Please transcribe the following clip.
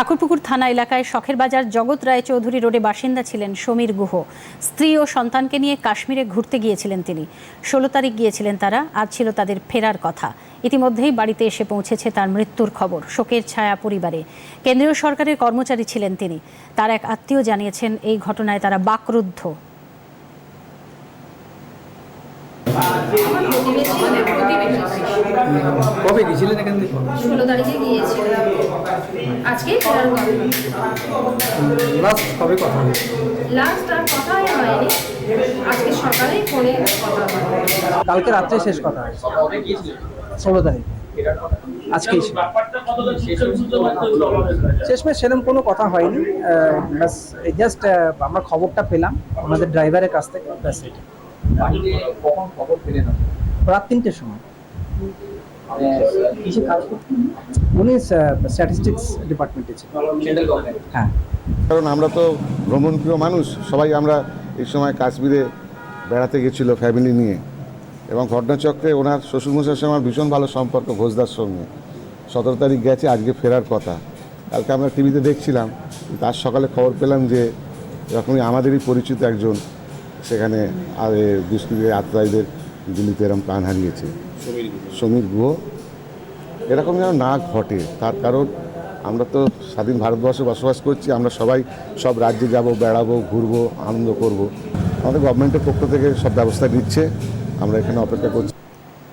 ঠাকুরপুকুর থানা এলাকায় শখের বাজার জগৎ রায় চৌধুরী রোডে বাসিন্দা ছিলেন সমীর গুহ। স্ত্রী ও সন্তানকে নিয়ে কাশ্মীরে ঘুরতে গিয়েছিলেন তিনি। ষোলো তারিখ গিয়েছিলেন তারা আজ ছিল তাদের ফেরার কথা। ইতিমধ্যেই বাড়িতে এসে পৌঁছেছে তার মৃত্যুর খবর শোকের ছায়া পরিবারে। কেন্দ্রীয় সরকারের কর্মচারী ছিলেন তিনি। তার এক আত্মীয় জানিয়েছেন এই ঘটনায় তারা বাকরুদ্ধ। কবে গেছিলেন এখান থেকে? ষোলো তারিখে গিয়েছিলাম। আজকে ফেরার লাস্ট কবে কথা লাস্ট আর কথাই হয়নি। আজকে সকালেই ফোনে কথা হয় কালকে রাত্রে শেষ কথা হয়েছে। ষোলো তারিখ। আজকেই ছিল। শেষমেশ সেরকম কোনো কথা হয়নি। জাস্ট আমরা খবরটা পেলাম আমাদের ড্রাইভারের কাছ থেকে। ব্যাস এটা। রাত তিনটের সময়। উনি স্ট্যাটিস্টিক্স ডিপার্টমেন্টে ছিল হ্যাঁ। কারণ আমরা তো ভ্রমণপ্রিয় মানুষ সবাই আমরা এই সময় কাশ্মীরে বেড়াতে গেছিল ফ্যামিলি নিয়ে। এবং ঘটনাচক্রে ওনার শ্বশুরমশাইয়ের সঙ্গে আমার ভীষণ ভালো সম্পর্ক ঘোষদার সঙ্গে। সতেরো তারিখ গেছে আজকে ফেরার কথা। কালকে আমরা টিভিতে দেখছিলাম তার সকালে খবর পেলাম যে এরকমই আমাদেরই পরিচিত একজন সেখানে আর দুষ্কৃতী আত্মায়ীদের গুলিতে এরকম প্রাণ হারিয়েছে। সমীর গুহ। এরকম যেন না ঘটে, তার কারণ আমরা তো স্বাধীন ভারতবর্ষে বসবাস করছি, আমরা সবাই সব রাজ্যে যাব, বেড়াবো, ঘুরবো, আনন্দ করব। আমাদের গভর্নমেন্টের পক্ষ থেকে সব ব্যবস্থা নিচ্ছে, আমরা এখানে অপেক্ষা করছি।